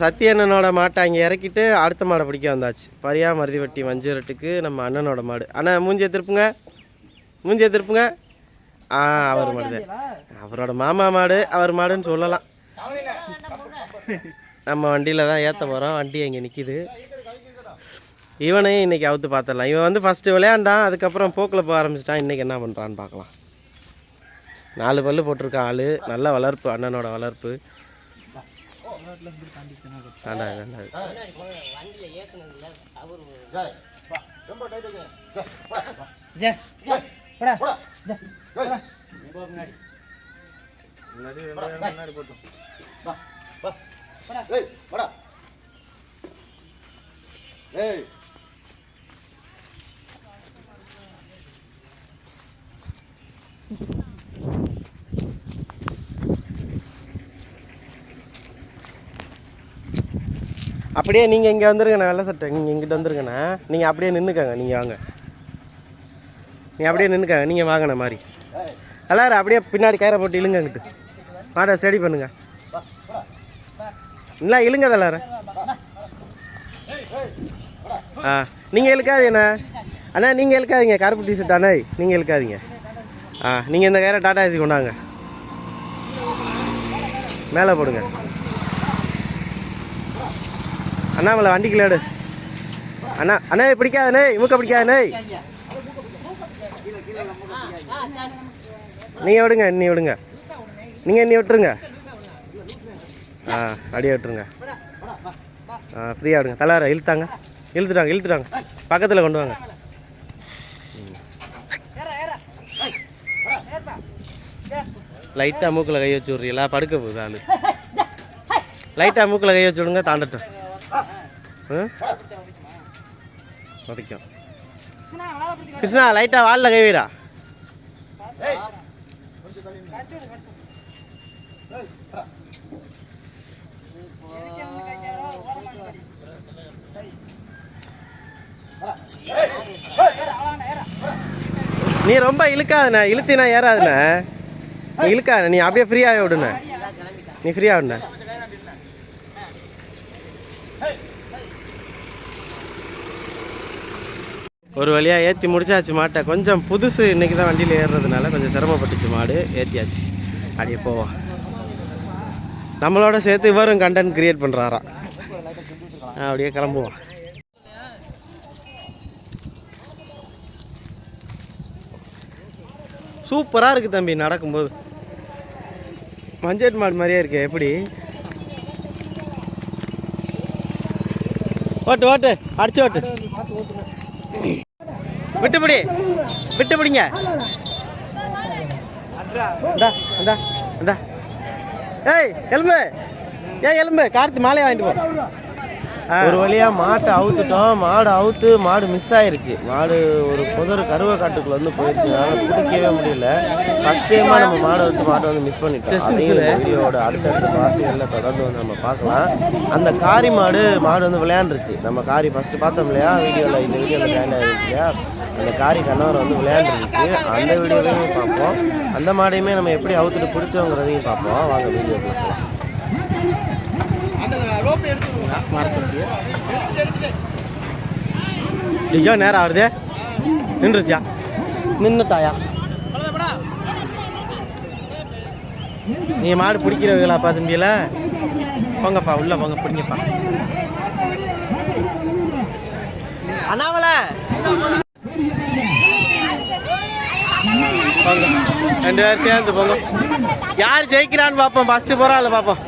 சத்தியண்ணனோட மாட்டை அங்கே இறக்கிட்டு அடுத்த மாடை பிடிக்க வந்தாச்சு. பரியா மருதிவட்டி மஞ்சரட்டுக்கு நம்ம அண்ணனோட மாடு. அண்ணா மூஞ்சியை திருப்புங்க மூஞ்சியை திருப்புங்க ஆ அவர் மாடு அவரோட மாமா மாடு அவர் மாடுன்னு சொல்லலாம். நம்ம வண்டியில் தான் ஏற்ற போகிறோம் வண்டி அங்கே நிற்கிது இவனையும் இன்னைக்கு அவுத்து பார்த்துடலாம் இவன் வந்து ஃபஸ்ட்டு விளையாண்டான் அதுக்கப்புறம் போக்கில் போக ஆரம்பிச்சிட்டான். இன்றைக்கி என்ன பண்ணுறான்னு பார்க்கலாம் நாலு பல்லு போட்டிருக்கான் ஆள். நல்ல வளர்ப்பு அண்ணனோட வளர்ப்பு. வேண்டாம் வேண்டாம் ஜே போடா. ஏய் வாடா ஏய் அப்படியே நீங்கள் இங்கே வந்துருங்கண்ணா வெள்ளை சட்டை. நீங்கள் இங்கிட்ட வந்துருங்கண்ணா. நீங்கள் அப்படியே நின்றுக்கங்க நீங்கள் வாங்க. நீங்கள் அப்படியே நின்றுக்கங்க நீங்கள் வாங்கின மாதிரி எல்லாரும் அப்படியே பின்னாடி கயிறை போட்டு இழுங்க அங்கிட்டு மாட்டை ஸ்டடி பண்ணுங்க. இல்லை இழுங்க எல்லாரும். ஆ நீங்கள் இழுக்காதீங்கண்ணா அண்ணா. நீங்கள் இழுக்காதீங்க. கருப்பு டிஷர்ட் அண்ணா நீங்கள் இழுக்காதீங்க. ஆ நீங்கள் இந்த கயிறை டாட்டா ஏசி கொண்டாங்க. மேலே போடுங்க. அண்ணாமலை வண்டிக்குள்ள எடு அண்ணா அண்ணே பிடிக்காதண்ணே மூக்க பிடிக்காதண்ணே நீங்கள் விடுங்க நீ விடுங்க. நீங்கள் நீ விட்டுருங்க. ஆ அப்படியே விட்டுருங்க. ஆ ஃப்ரீயாக விடுங்க. தலைவர இழுத்தாங்க. இழுத்துட்டாங்க இழுத்துட்டாங்க. பக்கத்தில் கொண்டு வாங்க. லைட்டாக மூக்கில் கை வச்சு விட்றீங்களா? படுக்க போகுது ஆள் லைட்டாக மூக்கில் கை வச்சு விடுங்க தாண்டட்டும். உதைக்கும் கிருஷ்ணா லைட்டாக வாலில் கை வைடா. நீ ரொம்ப இழுக்காதுண்ணே இழுத்தினா ஏறாதுண்ணே. நீ இழுக்காத நீ அப்படியே ஃப்ரீயாகவே விடுண்ணே. நீ ஃப்ரீயாக விடுண்ணே. ஒரு வழியாக ஏற்றி முடிச்சாச்சு மாட்டை. கொஞ்சம் புதுசு இன்னைக்கு தான் வண்டியில் ஏறுறதுனால கொஞ்சம் சிரமப்பட்டுச்சு மாடு. ஏற்றியாச்சு அப்படியே போவோம். நம்மளோட சேர்த்து இவரும் கண்டென்ட் கிரியேட் பண்ணுறாரா அப்படியே கிளம்புவோம். சூப்பராக இருக்குது தம்பி நடக்கும்போது. மஞ்சள் மாடு மாதிரியே இருக்கு எப்படி? ஓட்டு ஓட்டு அடிச்சு ஓட்டு. விட்டு பிடி விட்டு பிடிங்க ஏய் எலும்பு. ஏய் எலும்பு கார்த்தி மாலையை வாங்கிட்டு போ. ஒரு வழியாக மாட்டை அவுத்துட்டோம். மாடு அவுத்து மாடு மிஸ் ஆயிருச்சு. மாடு ஒரு புதர் கருவை காட்டுக்குள்ள வந்து போயிடுச்சு அதனால பிடிக்கவே முடியல. ஃபர்ஸ்ட் டைமாக நம்ம மாடை விட்டு மாட்டை வந்து மிஸ் பண்ணிட்டோம். வீடியோவோட அடுத்தடுத்த பார்ட்டிகளில் தொடர்ந்து வந்து நம்ம பார்க்கலாம். அந்த காரி மாடு மாடு வந்து விளையாண்டுருச்சு. நம்ம காரி ஃபர்ஸ்ட் பார்த்தோம் இல்லையா? வீடியோவில் இந்த வீடியோவில் ஜாயின் ஆகிருக்கு இல்லையா? அந்த காரி கணவர் வந்து விளையாண்டுருச்சு. அந்த வீடியோவையும் பார்ப்போம். அந்த மாடையுமே நம்ம எப்படி அவுத்துட்டு பிடிச்சோங்கிறதையும் பார்ப்போம். வாங்க வீடியோ பார்க்கலாம் ஐயோ நேரம் ஆகுது நின்றுச்சா நின்றுட்டாயா நீ மாடு பிடிக்கிறவங்களாப்பா தம்பியில? போங்கப்பா உள்ள போங்க பிடிங்கப்பா. அண்ணாமலை! போங்க. ரெண்டு பேரும் சேர்ந்து போங்க. யார் ஜெயிக்கிறான்னு பார்ப்போம். ஃபர்ஸ்ட் போகிறாள் பார்ப்போம்.